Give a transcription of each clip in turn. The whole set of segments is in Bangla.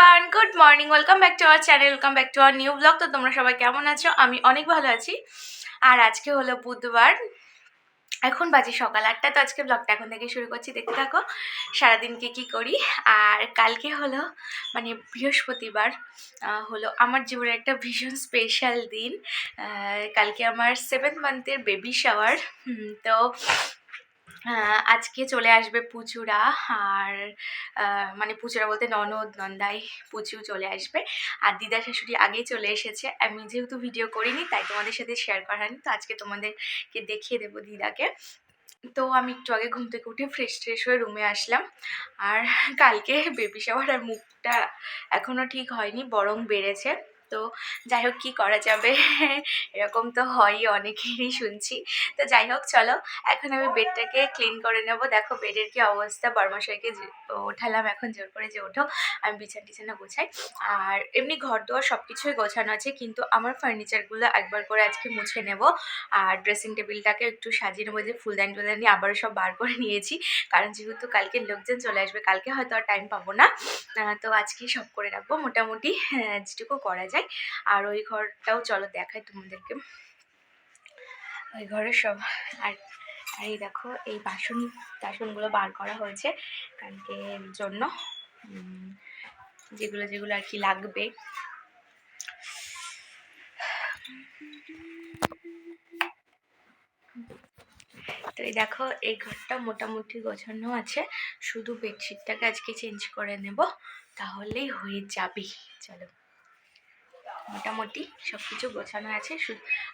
Everyone good morning welcome back to our channel welcome back to our new blog তো তোমরা সবাই কেমন আছো? আমি অনেক ভালো আছি। আর আজকে হলো বুধবার। এখন বাজে সকাল আটটা। তো আজকে ব্লগটা এখন থেকে শুরু করছি। দেখতে থাকো সারাদিন কি করি। আর কালকে হলো মানে বৃহস্পতিবার হলো আমার জীবনের একটা ভীষণ স্পেশাল দিন। কালকে আমার সেভেন্থ মান্থের বেবি শাওয়ার তো আজকে চলে আসবে পুচুরা আর মানে পুচুরা বলতে ননদ, নন্দাই, পুচু চলে আসবে। আর দিদা শাশুড়ি আগেই চলে এসেছে। আমি যেহেতু ভিডিও করিনি, তাই তোমাদের সাথে শেয়ার করা হয়নি। তো আজকে তোমাদেরকে দেখিয়ে দেবো দিদাকে। তো আমি একটু আগে ঘুম থেকে উঠে ফ্রেশ ট্রেশ হয়ে রুমে আসলাম। আর কালকে বেবি শাওয়ার আর মুখটা এখনও ঠিক হয়নি, বরং বেড়েছে। তো যাই হোক কী করা যাবে? এরকম তো হয়ই অনেকেরই শুনছি। তো যাই হোক চলো এখন আমি বেডটাকে ক্লিন করে নেব। দেখো বেডের কি অবস্থা। বর্মাশয়কে ওঠালাম এখন জোর করে যে ওঠো। আমি বিছানা টিছানা গোছাই। আর এমনি ঘর দোয়ার সব কিছুই গোছানো আছে কিন্তু আমার ফার্নিচারগুলো একবার করে আজকে মুছে নেব। আর ড্রেসিং টেবিলটাকে একটু সাজিয়ে নেব যে ফুলদানি টুলদানি আবারও সব বার করে নিয়েছি। কারণ যেহেতু কালকে লোকজন চলে আসবে কালকে হয়তো আর টাইম পাবো না। তো আজকেই সব করে রাখব। মোটামুটি আহ, যেটুকু করা যায়। আর ওই ঘরটাও চলো দেখাই তোমাদেরকে। ওই ঘরে সব, আর এই দেখো, এই বাসন টাসনগুলো বার করা হয়েছে কালকের জন্য। যেগুলো যেগুলো আর কি লাগবে। তো এই দেখো, এই ঘরটা মোটামুটি গোছানো আছে। শুধু বেডশিটটাকে আজকে চেঞ্জ করে নেব, তাহলেই হয়ে যাবে। চলো। মোটামুটি সব কিছু গোছানো আছে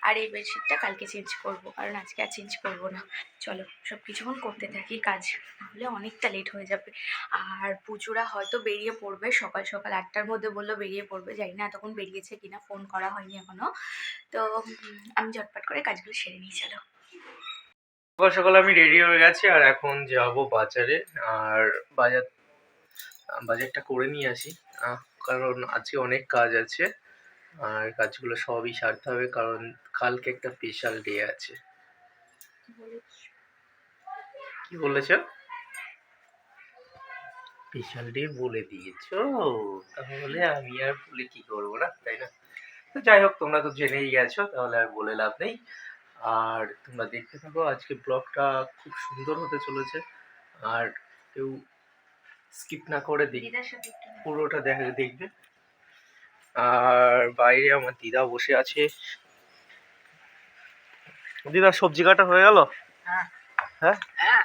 আর এই বেডশিটটা কালকে চেঞ্জ করব, কারণ আজকে আর চেঞ্জ করব না। চলো সব কিছুক্ষণ করতে থাকি কাজ, নাহলে অনেকটা লেট হয়ে যাবে। আর পুজোরা হয়তো বেরিয়ে পড়বে, সকাল সকাল আটটার মধ্যে বলল বেরিয়ে পড়বে, জানি না তখন বেরিয়েছে কিনা ফোন করা হয়নি এখনও তো আমি ঝটপট করে কাজগুলো সেরে নিয়ে চলো। সকাল সকাল আমি রেডি হয়ে গেছি, আর এখন যাব বাজারে, আর বাজার, বাজারটা করে নিয়ে আসি। কারণ আজকে অনেক কাজ আছে। আর কাজগুলো সবই সারতে হবে কারণ কালকে একটা স্পেশাল ডে আছে। কি বলেছ? স্পেশাল ডে বলে দিয়েছ? তাহলে আমি আর বলে কি করব না তাই না? তো যাই হোক তোমরা তো জেনেই গেছো তাহলে আর বলে লাভ নেই। আর তোমরা দেখতে থাকো আজকে ব্লগটা খুব সুন্দর হতে চলেছে। আর কেউ স্কিপ না করে দেখ পুরোটা দেখা দেখবে। আর বাইরে আমার দিদা বসে আছে। দিদা সবজি কাটা হয়ে গেল? হ্যাঁ। হ্যাঁ? হ্যাঁ।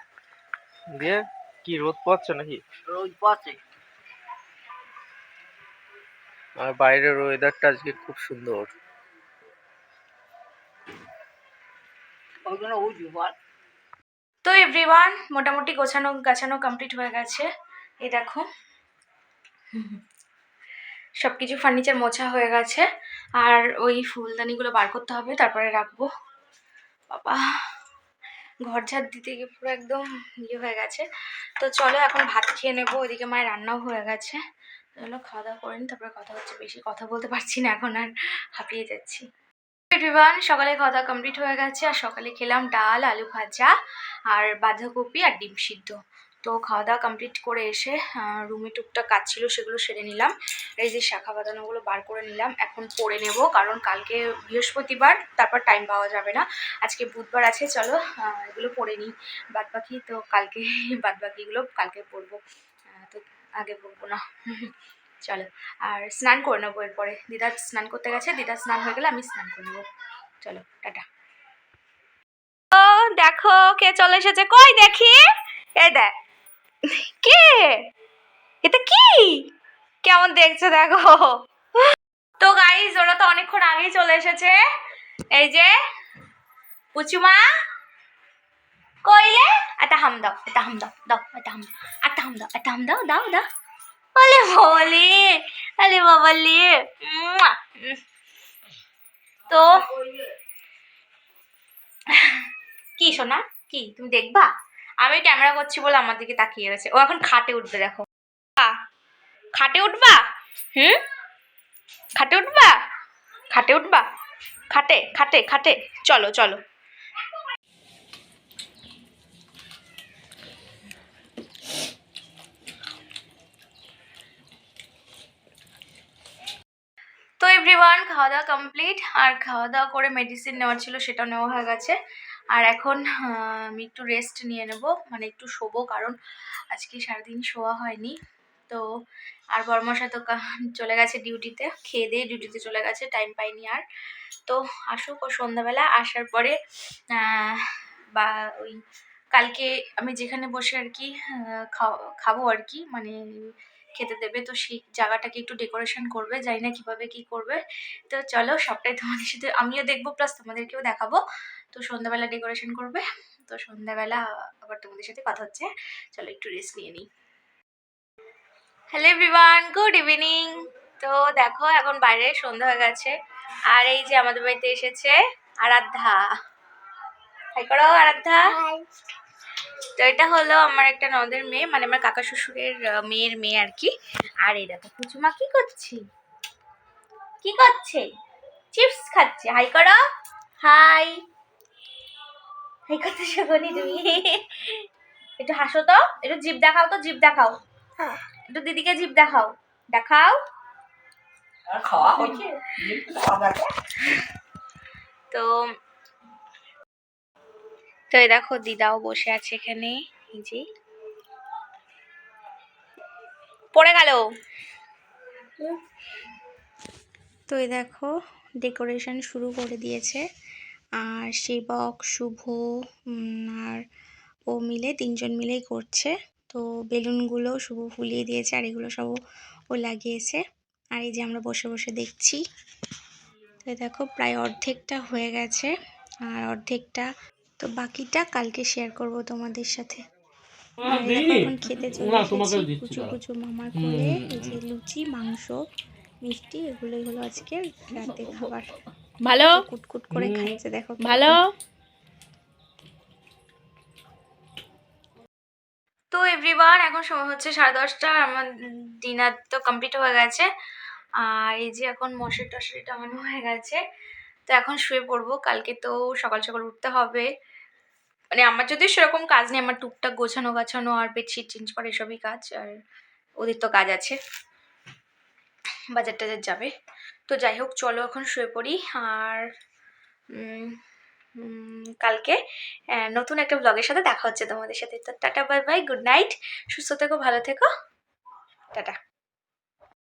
দিয়ে কি রোদ পাচ্ছে নাকি? রোজ পথে আর বাইরের ওয়েদারটা আজকে খুব সুন্দর। তো এভরিওয়ান মোটামুটি গোছানো গাছানো কমপ্লিট হয়ে গেছে। এই দেখো। সব কিছু ফার্নিচার মোছা হয়ে গেছে। আর ওই ফুলদানিগুলো বার করতে হবে, তারপরে রাখব। বাবা, ঘর ঝাড় দিতে গিয়ে পুরো একদম ইয়ে হয়ে গেছে। তো চলো এখন ভাত খেয়ে নেব, ওইদিকে মায়ের রান্নাও হয়ে গেছে। চলো খাওয়া দাওয়া করে তারপরে কথা হচ্ছে, বেশি কথা বলতে পারছি না এখন আর, হাঁপিয়ে যাচ্ছি। এভরিওয়ান সকালে খাওয়া দাওয়া কমপ্লিট হয়ে গেছে, আর সকালে খেলাম ডাল, আলু ভাজা, আর বাঁধাকপি আর ডিম সিদ্ধ। তো খাওয়া দাওয়া কমপ্লিট করে এসে রুমে টুকটাক কাজ ছিল সেগুলো সেরে নিলাম। এই যে শাখা বাঁধানোগুলো বার করে নিলাম, এখন পরে নেব কারণ কালকে বৃহস্পতিবার, তারপর টাইম পাওয়া যাবে না। আজকে বুধবার আছে, চলো এগুলো পরে নিই। বাদ বাকি তো কালকে বাদ বাকিগুলো কালকে পরবো। তো আগে পরবো না। চলো, আর স্নান করে নেব এরপরে। দিদা স্নান করতে গেছে, দিদা স্নান হয়ে গেলে আমি স্নান করে নেব। চলো, টাটা। দেখো কে চলে এসেছে। কই দেখি? এ দেখ। কে? এটা কি? কেমন দেখছ দেখো? তো গাইজ ওরা তো অনেকক্ষণ আগেই চলে এসেছে। এই যে, পুচুমা, কইলে? এটা হাম দাও হাম দাও দাও এটা হাম দাও এটা হাম দাও এটা হাম দাও দাও দাও। তো, কি শোনা কি, তুমি দেখবা? আমি ক্যামেরা করছি বলে আমার দিকে তাকিয়ে রয়েছে। ও এখন খাটে উঠবে, দেখো। খাটে উঠবা? হুম? খাটে উঠবা? খাটে উঠবা? খাটে খাটে খাটে। চলো চলো। তো এভরিওয়ান খাওয়া দাওয়া কমপ্লিট আর খাওয়া দাওয়া করে মেডিসিন নেওয়ার ছিল সেটাও নেওয়া হয়ে গেছে। আর এখন আমি একটু রেস্ট নিয়ে নেব। মানে একটু শোবো কারণ আজকে সারাদিন শোয়া হয়নি। তো আর বর্মশা তো চলে গেছে ডিউটিতে খেয়ে দিয়ে ডিউটিতে চলে গেছে টাইম পাইনি আর। তো আসুক ও সন্ধ্যাবেলা, আসার পরে বা ওই কালকে আমি যেখানে বসে আর কি খাব আর কি। মানে খেতে দেবে। তো সেই জায়গাটাকে একটু ডেকোরেশন করবে, জানি না কীভাবে কী করবে। তো চলো সবটাই তোমাদের সাথে আমিও দেখব প্লাস তোমাদেরকেও দেখাবো। তো সন্ধ্যাবেলা ডেকোরেশন করবে, তো সন্ধ্যাবেলা আবার তোমাদের সাথে কথা হচ্ছে। চলো একটু রেস্ট নিয়ে নিই। হ্যালো এভরিওয়ান গুড ইভিনিং তো দেখো এখন বাইরে সন্ধ্যা হয়ে গেছে। আর এই যে আমাদের বাড়িতে এসেছে আরাধ্যা। হাই করো আরাধ্যা। তো এটা হলো আমার একটা নদের মেয়ে মানে আমার কাকা শ্বশুরের মেয়ের মেয়ে আর কি আর এই দেখো পুচুমা কি করছি? কি করছে? চিপস খাচ্ছে। হাই করো। হাই। হাই করতে শোনি তুমি? একটু হাসো তো। একটু জিভ দেখাও তো জিভ দেখাও। একটু দিদিকে জিভ দেখাও। দেখাও। তো তো এই দেখো দিদাও বসে আছে এখানে যে। পড়ে গেল? তো এই দেখো ডেকোরেশন শুরু করে দিয়েছে। আর সেবক শুভ আর ও মিলে তিনজন মিলেই করছে। তো বেলুনগুলো শুভ ফুলিয়ে দিয়েছে, আর এগুলো সব ও- লাগিয়েছে। আর এই যে আমরা বসে বসে দেখছি। তো দেখো, প্রায় অর্ধেকটা হয়ে গেছে। আর অর্ধেকটা তো বাকিটা কালকে শেয়ার করব তোমাদের সাথে। আর এই দেখো এখন খেতে চলে কুচু কুচু মামার কোলে এই যে লুচি মাংস মিষ্টি এগুলোই হলো আজকে রাতে খাবার। ভালো? তো কুটকুট করে খাইছে দেখো ভালো? তো এভরিওয়ান এখন সময় হচ্ছে সাড়ে দশটা আমার ডিনার তো কমপ্লিট হয়ে গেছে। আর এই যে এখন মশারি টশারি টাঙানো হয়ে গেছে। তো এখন শুয়ে পড়ব। কালকে তো সকাল সকাল উঠতে হবে। মানে আমার যদি সেরকম কাজ নেই, আমার টুকটাক গোছানো গাছানো আর বেডশিট চেঞ্জ করা এসবই কাজ, আর ওদের তো কাজ আছে। বাজার টাজার যাবে। তো যাই হোক, চলো এখন শুয়ে পড়ি। আর কালকে নতুন একটা ব্লগের সাথে দেখা হচ্ছে তোমাদের সাথে। তো tata, bye bye, good night, সুস্থ থেকো, ভালো থেকো। টাটা।